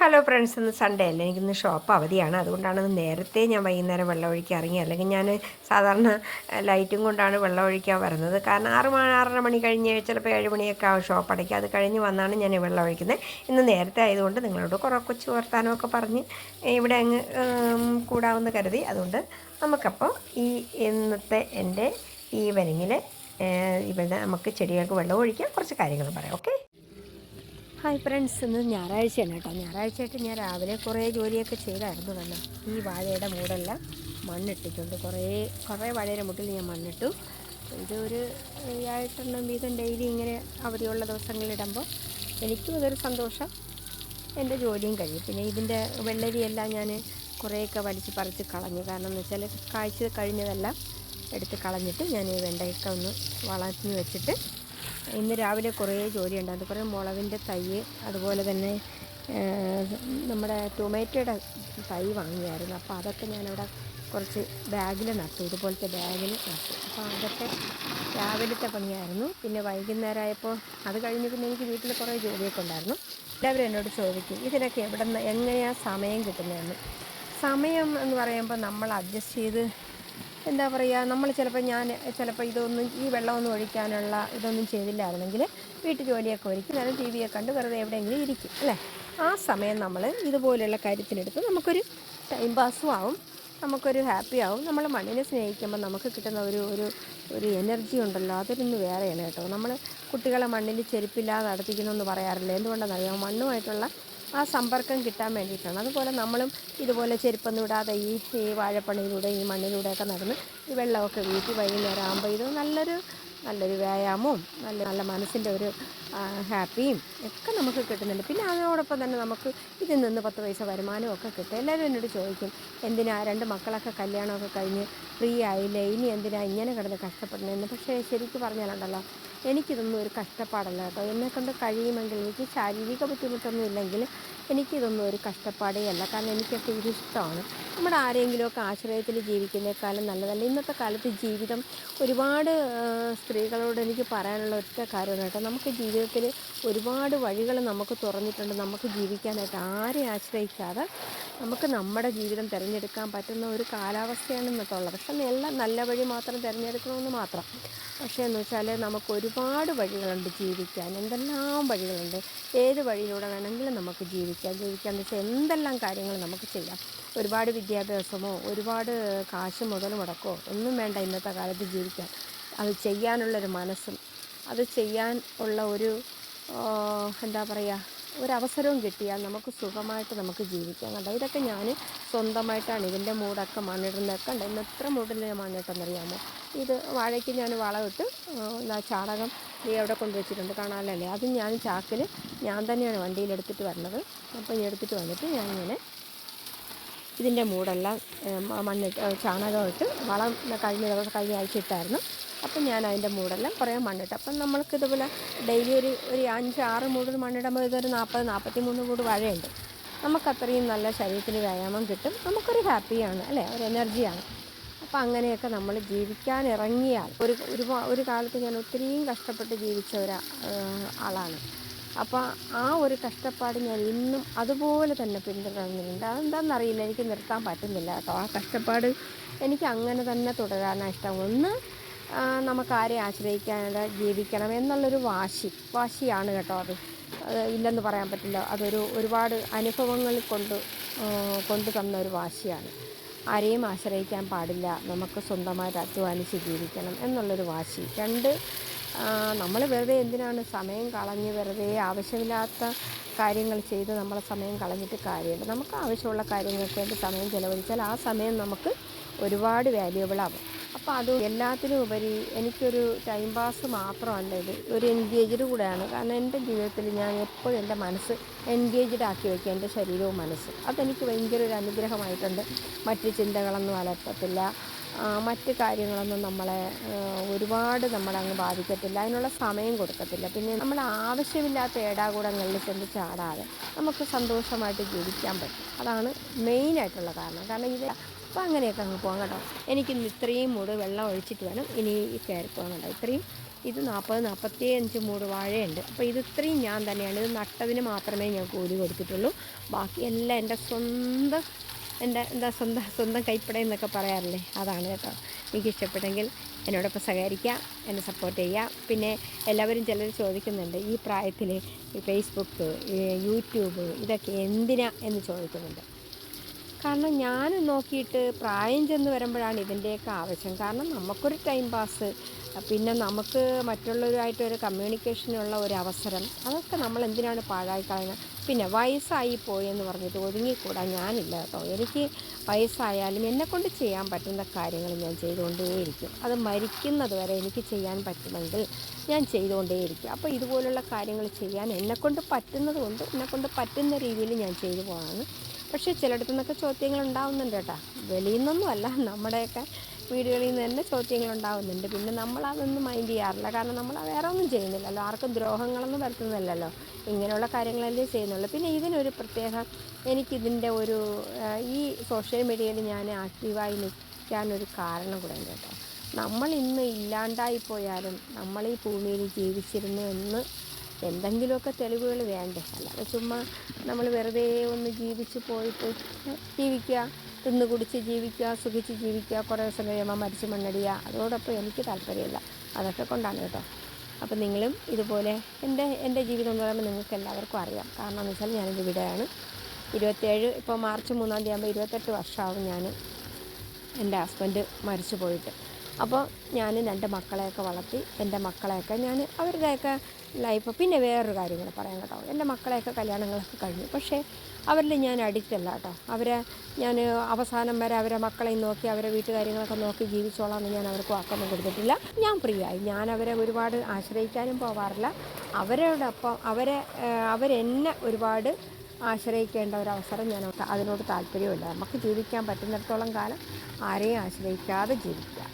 Hello friends ഇന്ന് Sunday അല്ലേ? എനിക്കിന്ന് ഷോപ്പ് അവധിയാണ്. അതുകൊണ്ടാണ് നേരത്തെ ഞാൻ വൈകുന്നേരം വെള്ളം ഒഴിക്കാൻ ഇറങ്ങി അല്ലെങ്കിൽ ഞാൻ സാധാരണ ലൈറ്റും കൊണ്ടാണ് വെള്ളം ഒഴിക്കാൻ വരുന്നത്. കാരണം ആറ് ആറര മണി കഴിഞ്ഞ് ചിലപ്പോൾ ഏഴ് മണിയൊക്കെ ആവും ഷോപ്പ് അടയ്ക്കുക അത് കഴിഞ്ഞ് വന്നാണ് ഞാൻ വെള്ളം ഒഴിക്കുന്നത്. ഇന്ന് നേരത്തെ ആയതുകൊണ്ട് നിങ്ങളോട് കുറേ കൊച്ചു വർത്താനമൊക്കെ പറഞ്ഞ് ഇവിടെ അങ്ങ് കൂടാവുന്ന കരുതി. അതുകൊണ്ട് നമുക്കപ്പോൾ ഈ ഇന്നത്തെ എന്റെ ഈവനിങ്ങിൽ ഇവിടെ നമുക്ക് ചെടികൾക്ക് വെള്ളം ഒഴിക്കാം. കുറച്ച് കാര്യങ്ങൾ പറയാം. ഓക്കെ ഹായ് ഫ്രണ്ട്സ് ഇന്ന് ഞായറാഴ്ചയാണ് കേട്ടോ. ഞായറാഴ്ചയായിട്ട് ഞാൻ രാവിലെ കുറേ ജോലിയൊക്കെ ചെയ്തായിരുന്നു തന്നെ ഈ വാഴയുടെ മൂടെല്ലാം മണ്ണിട്ടിട്ടുണ്ട്. കുറേ കുറേ വാഴയുടെ മുട്ടിൽ ഞാൻ മണ്ണിട്ടു. ഇതൊരു ആയിട്ടുള്ള വീതം ഡെയിലി ഇങ്ങനെ അവധിയുള്ള ദിവസങ്ങളിടുമ്പോൾ എനിക്കും അതൊരു സന്തോഷം. എന്റെ ജോലിയും കഴിയും പിന്നെ ഇതിന്റെ വെള്ളരിയെല്ലാം ഞാൻ കുറേയൊക്കെ വലിച്ച് പറിച്ച് കളഞ്ഞു. കാരണം എന്ന് വെച്ചാൽ കാഴ്ച കഴിഞ്ഞതെല്ലാം എടുത്ത് കളഞ്ഞിട്ട് ഞാൻ ഈ വെണ്ടയ്ക്ക ഒന്ന് വളർത്തി വെച്ചിട്ട് ഇന്ന് രാവിലെ കുറേ ജോലി ഉണ്ടായിരുന്നു കുറേ മുളകിന്റെ തൈ അതുപോലെ തന്നെ നമ്മുടെ ടൊമാറ്റോയുടെ തൈ വാങ്ങിയായിരുന്നു. അപ്പോൾ അതൊക്കെ ഞാനവിടെ കുറച്ച് ബാഗിൽ നട്ടു. ഇതുപോലത്തെ ബാഗിൽ നട്ടു. അപ്പോൾ അതൊക്കെ രാവിലത്തെ പണിയായിരുന്നു. പിന്നെ വൈകുന്നേരമായപ്പോൾ അത് കഴിഞ്ഞ് പിന്നെ എനിക്ക് വീട്ടിൽ കുറേ ജോലിയൊക്കെ ഉണ്ടായിരുന്നു. എല്ലാവരും എന്നോട് ചോദിക്കും ഇതിനൊക്കെ എവിടെ നിന്ന് എങ്ങനെയാണ് സമയം കിട്ടുന്നതെന്ന്? സമയം എന്ന് പറയുമ്പോൾ നമ്മൾ അഡ്ജസ്റ്റ് ചെയ്ത് എന്താ പറയുക നമ്മൾ ചിലപ്പോൾ ഞാൻ ചിലപ്പോൾ ഇതൊന്നും ഈ വെള്ളമൊന്നും ഒഴിക്കാനുള്ള ഇതൊന്നും ചെയ്തില്ലായിരുന്നെങ്കിൽ വീട്ടു ജോലിയൊക്കെ ഒരുക്കി ഞാൻ ടി വിയൊക്കെ കണ്ട് വെറുതെ എവിടെയെങ്കിലും ഇരിക്കും അല്ലേ? ആ സമയം നമ്മൾ ഇതുപോലെയുള്ള കാര്യത്തിനെടുത്ത് നമുക്കൊരു ടൈം പാസ്സും ആവും നമുക്കൊരു ഹാപ്പി ആവും. നമ്മൾ മണ്ണിനെ സ്നേഹിക്കുമ്പോൾ നമുക്ക് കിട്ടുന്ന ഒരു ഒരു ഒരു എനർജി ഉണ്ടല്ലോ അതൊരിന്ന് വേറെയാണ് കേട്ടോ. നമ്മൾ കുട്ടികളെ മണ്ണിൽ ചെരുപ്പില്ലാതെ നടത്തിക്കുന്നു പറയാറില്ല? എന്തുകൊണ്ടെന്നറിയാം മണ്ണുമായിട്ടുള്ള ആ സമ്പർക്കം കിട്ടാൻ വേണ്ടിയിട്ടാണ്. അതുപോലെ നമ്മളും ഇതുപോലെ ചെരുപ്പൊന്നും ഇടാതെ ഈ ഈ വാഴപ്പണിയിലൂടെ ഈ മണ്ണിലൂടെയൊക്കെ നടന്ന് ഈ വെള്ളമൊക്കെ വീട്ടിൽ വൈകുന്നേരം ആകുമ്പോൾ ഇത് നല്ലൊരു നല്ലൊരു വ്യായാമവും നല്ല നല്ല മനസ്സിന്റെ ഒരു ഹാപ്പിയും ഒക്കെ നമുക്ക് കിട്ടുന്നുണ്ട്. പിന്നെ അതിനോടൊപ്പം തന്നെ നമുക്ക് ഇതിൽ നിന്ന് പത്ത് പൈസ വരുമാനവും ഒക്കെ കിട്ടും. എല്ലാവരും എന്നോട് ചോദിക്കും എന്തിനാ രണ്ട് മക്കളൊക്കെ കല്യാണമൊക്കെ കഴിഞ്ഞ് ഫ്രീ ആയില്ലേ? ഇനി എന്തിനാ ഇങ്ങനെ കിടന്ന് കഷ്ടപ്പെടണമെന്ന് പക്ഷേ ശരിക്കും പറഞ്ഞാലുണ്ടല്ലോ എനിക്കിതൊന്നും ഒരു കഷ്ടപ്പാടല്ല കേട്ടോ. എന്നെ കൊണ്ട് കഴിയുമെങ്കിൽ എനിക്ക് ശാരീരിക ബുദ്ധിമുട്ടൊന്നും ഇല്ലെങ്കിൽ എനിക്കിതൊന്നും ഒരു കഷ്ടപ്പാടേ അല്ല. കാരണം എനിക്കൊക്കെ ഇതിഷ്ടമാണ് നമ്മുടെ ആരെങ്കിലുമൊക്കെ ആശ്രയത്തിൽ ജീവിക്കുന്നേക്കാളും നല്ലതല്ല. ഇന്നത്തെ കാലത്ത് ജീവിതം ഒരുപാട് സ്ത്രീകളോട് എനിക്ക് പറയാനുള്ള ഒറ്റ കാര്യമാണ് കേട്ടോ. നമുക്ക് ജീവിതത്തിൽ ഒരുപാട് വഴികൾ നമുക്ക് തുറന്നിട്ടുണ്ട്. നമുക്ക് ജീവിക്കാനായിട്ട് ആരെ ആശ്രയിക്കാതെ നമുക്ക് നമ്മുടെ ജീവിതം തിരഞ്ഞെടുക്കാൻ പറ്റുന്ന ഒരു കാലാവസ്ഥയാണ് ഇന്നത്തുള്ളത്. പക്ഷെ നല്ല നല്ല വഴി മാത്രം തിരഞ്ഞെടുക്കണമെന്ന് മാത്രം. പക്ഷേ എന്ന് വെച്ചാൽ നമുക്ക് ഒരുപാട് വഴികളുണ്ട് ജീവിക്കാൻ. എന്തെല്ലാം വഴികളുണ്ട്? ഏത് വഴിയിലൂടെ വേണമെങ്കിലും നമുക്ക് ജീവിക്കാം. ജീവിക്കാന്ന് വെച്ചാൽ എന്തെല്ലാം കാര്യങ്ങൾ നമുക്ക് ചെയ്യാം. ഒരുപാട് വിദ്യാഭ്യാസമോ ഒരുപാട് കാശ് മുതൽ മുടക്കോ ഒന്നും വേണ്ട ഇന്നത്തെ കാലത്ത് ജീവിക്കാൻ. അത് ചെയ്യാനുള്ളൊരു മനസ്സും അത് ചെയ്യാൻ ഉള്ള ഒരു എന്താ പറയുക ഒരവസരവും കിട്ടിയാൽ നമുക്ക് സുഖമായിട്ട് നമുക്ക് ജീവിക്കാം. കണ്ടോ? ഇതൊക്കെ ഞാൻ സ്വന്തമായിട്ടാണ് ഇതിന്റെ മൂടൊക്കെ മണ്ണിടുന്നതൊക്കെ കണ്ടോ? ഇന്ന് എത്ര ഞാൻ മണ്ണിട്ടെന്നറിയാമോ ഇത് വാഴയ്ക്ക് ഞാൻ വളമിട്ട് എന്താ ചാണകം നീ അവിടെ കൊണ്ടുവച്ചിട്ടുണ്ട് കാണാനല്ലേ? അത് ഞാൻ ചാക്കിൽ ഞാൻ തന്നെയാണ് വണ്ടിയിൽ എടുത്തിട്ട് വരണത്. അപ്പോൾ എടുത്തിട്ട് വന്നിട്ട് ഞാനിങ്ങനെ ഇതിന്റെ മൂടെല്ലാം മണ്ണിട്ട് ചാണകമിട്ട് വളം കഴിഞ്ഞ കഴിഞ്ഞ ആഴ്ച ഇട്ടായിരുന്നു. അപ്പം ഞാൻ അതിന്റെ മൂടെല്ലാം കുറേ മണ്ണിട്ട്. അപ്പം നമ്മൾക്ക് ഇതുപോലെ ഡെയിലി ഒരു ഒരു അഞ്ച് ആറ് മൂടൽ മണ്ണിടുമ്പോൾ ഇതൊരു നാൽപ്പത് നാൽപ്പത്തി മൂന്ന് കൂട് വഴയുണ്ട് നമുക്കത്രയും നല്ല ശരീരത്തിന് വ്യായാമം കിട്ടും. നമുക്കൊരു ഹാപ്പിയാണ് അല്ലേ? ഒരു എനർജിയാണ്. അപ്പം അങ്ങനെയൊക്കെ നമ്മൾ ജീവിക്കാൻ ഇറങ്ങിയാൽ ഒരു ഒരു ഒരു കാലത്ത് ഞാൻ ഒത്തിരിയും കഷ്ടപ്പെട്ട് ജീവിച്ച ഒരു ആളാണ്. അപ്പോൾ ആ ഒരു കഷ്ടപ്പാട് ഞാൻ ഇന്നും അതുപോലെ തന്നെ പിന്തുടരുന്നുണ്ട് അതെന്താണെന്നറിയില്ല. എനിക്ക് നിർത്താൻ പറ്റുന്നില്ല കേട്ടോ. ആ കഷ്ടപ്പാട് എനിക്ക് അങ്ങനെ തന്നെ തുടരാനാണ് ഇഷ്ടം. ഒന്ന് നമുക്ക് ആരെ ആശ്രയിക്കാതെ ജീവിക്കണം എന്നുള്ളൊരു വാശി വാശിയാണ് കേട്ടോ അത്. ഇല്ലെന്ന് പറയാൻ പറ്റില്ല. അതൊരു ഒരുപാട് അനുഭവങ്ങൾ കൊണ്ട് കൊണ്ടു തന്ന ഒരു വാശിയാണ്. ആരെയും ആശ്രയിക്കാൻ പാടില്ല. നമുക്ക് സ്വന്തമായിട്ട് അധ്വാനിച്ച് ജീവിക്കണം എന്നുള്ളൊരു വാശി. രണ്ട് നമ്മൾ വെറുതെ എന്തിനാണ് സമയം കളഞ്ഞ് വെറുതെ ആവശ്യമില്ലാത്ത കാര്യങ്ങൾ ചെയ്ത് നമ്മളെ സമയം കളഞ്ഞിട്ട് കാര്യമില്ല. നമുക്ക് ആവശ്യമുള്ള കാര്യങ്ങൾക്ക് വേണ്ടി സമയം ചിലവഴിച്ചാൽ ആ സമയം നമുക്ക് ഒരുപാട് വാല്യുബിൾ ആവും. അപ്പോൾ അത് എല്ലാത്തിനും ഉപരി എനിക്കൊരു ടൈം പാസ് മാത്രമല്ല ഇത്. ഒരു എൻഗേജ്ഡ് കൂടെയാണ്. കാരണം എന്റെ ജീവിതത്തിൽ ഞാൻ എപ്പോഴും എന്റെ മനസ്സ് എൻഗേജ്ഡ് ആക്കി വയ്ക്കുക എന്റെ ശരീരവും മനസ്സും. അതെനിക്ക് ഭയങ്കര ഒരു അനുഗ്രഹമായിട്ടുണ്ട്. മറ്റ് ചിന്തകളൊന്നും അലട്ടത്തില്ല. ആ, മറ്റ് കാര്യങ്ങളൊന്നും നമ്മളെ ഒരുപാട് നമ്മളങ്ങ് ബാധിക്കത്തില്ല. അതിനുള്ള സമയം കൊടുക്കത്തില്ല. പിന്നെ നമ്മൾ ആവശ്യമില്ലാത്ത ഏടാകൂടങ്ങളിൽ ചെന്ന് ചാടാതെ നമുക്ക് സന്തോഷമായിട്ട് ജീവിക്കാൻ പറ്റും. അതാണ് മെയിനായിട്ടുള്ള കാരണം. കാരണം ഇത് അപ്പോൾ അങ്ങനെയൊക്കെ അങ്ങ് പോകാം കേട്ടോ. എനിക്കിന്ന് ഇത്രയും മൂട് വെള്ളം ഒഴിച്ചിട്ട് വേണം ഇനി കയറി പോകാൻ കേട്ടോ. ഇത്രയും ഇത് നാൽപ്പത് നാൽപ്പത്തി അഞ്ച് മൂട് വാഴയുണ്ട്. അപ്പോൾ ഇത് ഇത്രയും ഞാൻ തന്നെയാണ്. ഇത് നട്ടതിന് മാത്രമേ ഞാൻ കൂലി കൊടുത്തിട്ടുള്ളൂ. ബാക്കി എല്ലാം എന്റെ സ്വന്തം എന്റെ എന്താ സ്വന്തം സ്വന്തം കൈപ്പട എന്നൊക്കെ പറയാറില്ലേ? അതാണ് കേട്ടോ. എനിക്ക് ഇഷ്ടപ്പെട്ടെങ്കിൽ എന്നോടൊപ്പം സഹകരിക്കാം എന്നെ സപ്പോർട്ട് ചെയ്യുക. പിന്നെ എല്ലാവരും ചിലർ ചോദിക്കുന്നുണ്ട് ഈ പ്രായത്തിൽ ഈ ഫേസ്ബുക്ക് യൂട്യൂബ് ഇതൊക്കെ എന്തിനാ എന്ന് ചോദിക്കുന്നുണ്ട്. കാരണം ഞാൻ നോക്കിയിട്ട് പ്രായം ചെന്ന് വരുമ്പോഴാണ് ഇതിന്റെയൊക്കെ ആവശ്യം. കാരണം നമുക്കൊരു ടൈം പാസ് പിന്നെ നമുക്ക് മറ്റുള്ളവരുമായിട്ട് മറ്റുള്ളവരുമായിട്ടൊരു കമ്മ്യൂണിക്കേഷനുള്ള ഒരു അവസരം അതൊക്കെ നമ്മൾ എന്തിനാണ് പാഴായി കളയുന്നത് പിന്നെ വയസ്സായി പോയി എന്ന് പറഞ്ഞിട്ട് ഒതുങ്ങിക്കൂടാ? ഞാനില്ല കേട്ടോ. എനിക്ക് വയസ്സായാലും എന്നെക്കൊണ്ട് ചെയ്യാൻ പറ്റുന്ന കാര്യങ്ങൾ ഞാൻ ചെയ്തുകൊണ്ടേയിരിക്കും. അത് മരിക്കുന്നത് വരെ എനിക്ക് ചെയ്യാൻ പറ്റുമെങ്കിൽ ഞാൻ ചെയ്തുകൊണ്ടേയിരിക്കും. അപ്പോൾ ഇതുപോലുള്ള കാര്യങ്ങൾ ചെയ്യാൻ എന്നെക്കൊണ്ട് പറ്റുന്നത് കൊണ്ട് എന്നെക്കൊണ്ട് പറ്റുന്ന രീതിയിൽ ഞാൻ ചെയ്തു പോകാണ് പക്ഷേ ചിലയിടത്തു നിന്നൊക്കെ ചോദ്യങ്ങൾ ഉണ്ടാവുന്നുണ്ട് കേട്ടോ. വെളിയിൽ നിന്നൊന്നും അല്ല നമ്മുടെയൊക്കെ വീടുകളിൽ നിന്ന് തന്നെ ചോദ്യങ്ങൾ ഉണ്ടാവുന്നുണ്ട് പിന്നെ നമ്മൾ അതൊന്നും മൈൻഡ് ചെയ്യാറില്ല. കാരണം നമ്മൾ വേറെ ഒന്നും ചെയ്യുന്നില്ലല്ലോ. ആർക്കും ദ്രോഹങ്ങളൊന്നും വരുത്തുന്നില്ലല്ലോ. ഇങ്ങനെയുള്ള കാര്യങ്ങളല്ലേ ചെയ്യുന്നുള്ളൂ. പിന്നെ ഇതിനൊരു പ്രത്യേക എനിക്കിതിന്റെ ഒരു ഈ സോഷ്യൽ മീഡിയയിൽ ഞാൻ ആക്റ്റീവായി നിൽക്കാനൊരു കാരണം കൂടെ ഉണ്ട് കേട്ടോ. നമ്മൾ ഇന്ന് ഇല്ലാണ്ടായി പോയാലും നമ്മൾ ഈ ഭൂമിയിൽ ജീവിച്ചിരുന്നു എന്ന് എന്തെങ്കിലുമൊക്കെ തെളിവുകൾ വേണ്ടേ? അല്ലാതെ ചുമ്മാ നമ്മൾ വെറുതെ ഒന്ന് ജീവിച്ച് പോയിട്ട് ജീവിക്കുക തിന്ന് കുടിച്ച് ജീവിക്കുക സുഖിച്ച് ജീവിക്കുക കുറേ ദിവസം കഴിയുമ്പോൾ മരിച്ച് മണ്ണടിയുക. അതോടൊപ്പം എനിക്ക് താല്പര്യമില്ല. അതൊക്കെ കൊണ്ടാണ് കേട്ടോ. അപ്പം നിങ്ങളും ഇതുപോലെ എന്റെ എന്റെ ജീവിതം എന്ന് പറയുമ്പോൾ നിങ്ങൾക്ക് എല്ലാവർക്കും അറിയാം. കാരണം എന്ന് വെച്ചാൽ ഞാനിത് ഇവിടെയാണ്. ഇരുപത്തേഴ് ഇപ്പോൾ മാർച്ച് മൂന്നാം തീയതി ആകുമ്പോൾ ഇരുപത്തെട്ട് വർഷമാവും ഞാൻ എന്റെ ഹസ്ബൻഡ് മരിച്ചു പോയിട്ട്. അപ്പോൾ ഞാൻ രണ്ട് മക്കളെയൊക്കെ വളർത്തി എന്റെ മക്കളെയൊക്കെ ഞാൻ അവരുടെയൊക്കെ ലൈഫ്. പിന്നെ വേറൊരു കാര്യം കൂടെ പറയാം കേട്ടോ. എന്റെ മക്കളെയൊക്കെ കല്യാണങ്ങളൊക്കെ കഴിഞ്ഞു. പക്ഷേ അവരിൽ ഞാൻ അഡിക്റ്റ് അല്ല കേട്ടോ. അവരെ ഞാൻ അവസാനം വരെ അവരെ മക്കളെയും നോക്കി അവരെ വീട്ടുകാര്യങ്ങളൊക്കെ നോക്കി ജീവിച്ചോളാം എന്ന് ഞാൻ അവർക്ക് വാക്കൊന്നും കൊടുത്തിട്ടില്ല. ഞാൻ ഫ്രീ ആയി. ഞാൻ അവരെ ഒരുപാട് ആശ്രയിക്കാനും പോവാറില്ല. അവരോടൊപ്പം അവരെ അവരെന്നെ ഒരുപാട് ആശ്രയിക്കേണ്ട ഒരു അവസരം ഞാൻ അതിനോട് താല്പര്യമില്ല നമുക്ക് ജീവിക്കാൻ പറ്റുന്നിടത്തോളം കാലം ആരെയും ആശ്രയിക്കാതെ ജീവിക്കുക.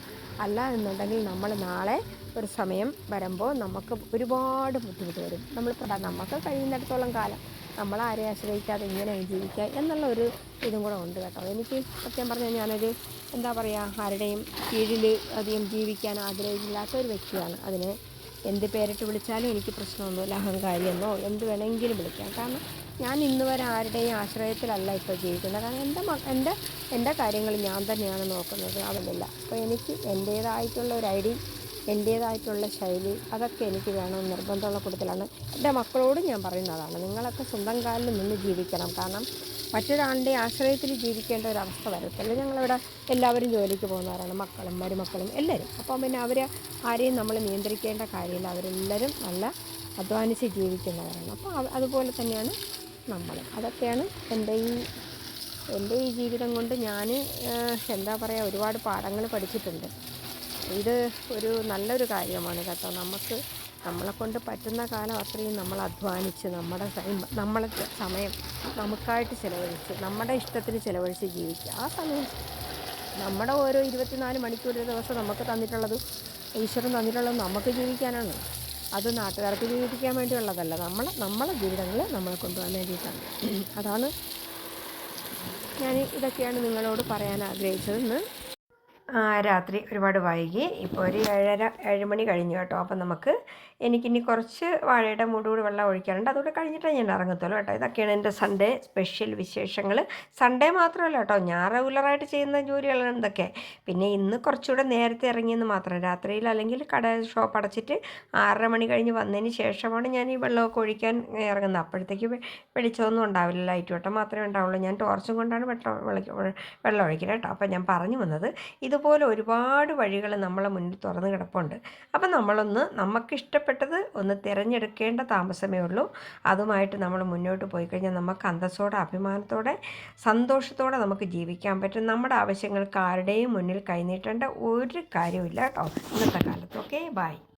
അല്ല എന്നുണ്ടെങ്കിൽ നമ്മൾ നാളെ ഒരു സമയം വരുമ്പോൾ നമുക്ക് ഒരുപാട് ബുദ്ധിമുട്ട് വരും. നമ്മൾ നമുക്ക് കഴിയുന്നിടത്തോളം കാലം നമ്മൾ ആരെ ആശ്രയിക്കാതെ ഇങ്ങനെ ജീവിക്കുക എന്നുള്ള ഒരു ഇതും കൂടെ ഉണ്ട് കേട്ടോ. എനിക്ക് സത്യം പറഞ്ഞാൽ ഞാനൊരു എന്താ പറയുക ആരുടെയും കീഴിൽ അധികം ജീവിക്കാൻ ആഗ്രഹമില്ലാത്ത ഒരു വ്യക്തിയാണ്. അതിന് എന്ത് പേരിട്ട് വിളിച്ചാലും എനിക്ക് പ്രശ്നമൊന്നുമില്ല അഹങ്കാരിയെന്നോ എന്ത് വേണമെങ്കിലും വിളിക്കാം. കാരണം ഞാൻ ഇന്ന് വരെ ആരുടെയും ആശ്രയത്തിലല്ല ഇപ്പോൾ ജീവിക്കുന്നത്. കാരണം എന്റെ എന്റെ എന്റെ കാര്യങ്ങൾ ഞാൻ തന്നെയാണ് നോക്കുന്നത്. അവനില്ല അപ്പോൾ എനിക്ക് എന്റേതായിട്ടുള്ള ഒരു ഐഡി എന്റേതായിട്ടുള്ള ശൈലി അതൊക്കെ എനിക്ക് വേണം നിർബന്ധമുള്ള കൂട്ടത്തിലാണ്. എന്റെ മക്കളോടും ഞാൻ പറയുന്നതാണ് നിങ്ങളൊക്കെ സ്വന്തം കാലിൽ നിന്ന് ജീവിക്കണം. കാരണം മറ്റൊരാളുടെ ആശ്രയത്തിൽ ജീവിക്കേണ്ട ഒരു അവസ്ഥ വരത്തില്ല. ഞങ്ങളിവിടെ എല്ലാവരും ജോലിക്ക് പോകുന്നവരാണ് മക്കളും മരുമക്കളും എല്ലാവരും. അപ്പം പിന്നെ അവർ ആരെയും നമ്മൾ നിയന്ത്രിക്കേണ്ട കാര്യമില്ല. അവരെല്ലാവരും നല്ല അധ്വാനിച്ച് ജീവിക്കുന്നവരാണ്. അപ്പോൾ അതുപോലെ തന്നെയാണ് നമ്മൾ അതൊക്കെയാണ് എന്റെ ഈ എന്റെ ഈ ജീവിതം കൊണ്ട് ഞാൻ എന്താ പറയുക ഒരുപാട് പാഠങ്ങൾ പഠിച്ചിട്ടുണ്ട്. ഇത് ഒരു നല്ലൊരു കാര്യമാണ് കേട്ടോ. നമുക്ക് നമ്മളെ കൊണ്ട് പറ്റുന്ന കാലം അത്രയും നമ്മൾ അധ്വാനിച്ച് നമ്മുടെ നമ്മളെ സമയം നമുക്കായിട്ട് ചിലവഴിച്ച് നമ്മുടെ ഇഷ്ടത്തിന് ചിലവഴിച്ച് ജീവിക്കുക. ആ സമയം നമ്മുടെ ഓരോ ഇരുപത്തിനാല് മണിക്കൂർ ദിവസം നമുക്ക് തന്നിട്ടുള്ളത് ഈശ്വരൻ തന്നിട്ടുള്ളത് നമുക്ക് ജീവിക്കാനാണ്. അത് നാട്ടുകാർക്ക് ജീവിപ്പിക്കാൻ വേണ്ടിയുള്ളതല്ല. നമ്മൾ നമ്മളെ ജീവിതങ്ങൾ നമ്മളെ കൊണ്ടുപോകാൻ വേണ്ടിയിട്ടാണ്. അതാണ് ഞാൻ ഇതൊക്കെയാണ് നിങ്ങളോട് പറയാൻ ആഗ്രഹിച്ചതെന്ന് രാത്രി ഒരുപാട് വൈകി. ഇപ്പോൾ ഒരു ഏഴര ഏഴ് മണി കഴിഞ്ഞു കേട്ടോ. അപ്പം നമുക്ക് എനിക്കിനി കുറച്ച് വാഴയുടെ മൂടുകൂടി വെള്ളം ഒഴിക്കാറുണ്ട്. അതുകൂടെ കഴിഞ്ഞിട്ടേ ഞാൻ ഇറങ്ങത്തുള്ളൂ കേട്ടോ. ഇതൊക്കെയാണ് എന്റെ സൺഡേ സ്പെഷ്യൽ വിശേഷങ്ങൾ സൺഡേ മാത്രമല്ല കേട്ടോ. ഞാൻ റെഗുലറായിട്ട് ചെയ്യുന്ന ജോലികളാണ് ഇതൊക്കെ. പിന്നെ ഇന്ന് കുറച്ചുകൂടെ നേരത്തെ ഇറങ്ങിയെന്ന് മാത്രം. രാത്രിയിൽ അല്ലെങ്കിൽ കട ഷോപ്പ് അടച്ചിട്ട് ആറര മണി കഴിഞ്ഞ് വന്നതിന് ശേഷമാണ് ഞാൻ ഈ വെള്ളമൊക്കെ ഒഴിക്കാൻ ഇറങ്ങുന്നത്. അപ്പോഴത്തേക്ക് വെളിച്ചമൊന്നും ഉണ്ടാവില്ല. ലൈറ്റ് വട്ടം മാത്രമേ ഉണ്ടാവുള്ളൂ. ഞാൻ ടോർച്ചും കൊണ്ടാണ് വെള്ളം വെള്ളം ഒഴിക്കുന്നത് കേട്ടോ. അപ്പം ഞാൻ പറഞ്ഞു വന്നത് ഇതുപോലെ ഒരുപാട് വഴികൾ നമ്മളെ മുന്നിൽ തുറന്ന് കിടപ്പുണ്ട്. അപ്പോൾ നമ്മളൊന്ന് നമുക്ക് ഇഷ്ടപ്പെട്ടത് ഒന്ന് തിരഞ്ഞെടുക്കേണ്ട താമസമേ ഉള്ളൂ. അതുമായിട്ട് നമ്മൾ മുന്നോട്ട് പോയി കഴിഞ്ഞാൽ നമുക്ക് അന്തസ്സോടെ അഭിമാനത്തോടെ സന്തോഷത്തോടെ നമുക്ക് ജീവിക്കാൻ പറ്റും. നമ്മുടെ ആവശ്യങ്ങൾക്ക് ആരുടെയും മുന്നിൽ കൈനീട്ടേണ്ട ഒരു കാര്യമില്ല കേട്ടോ ഇന്നത്തെ കാലത്ത്. Okay bye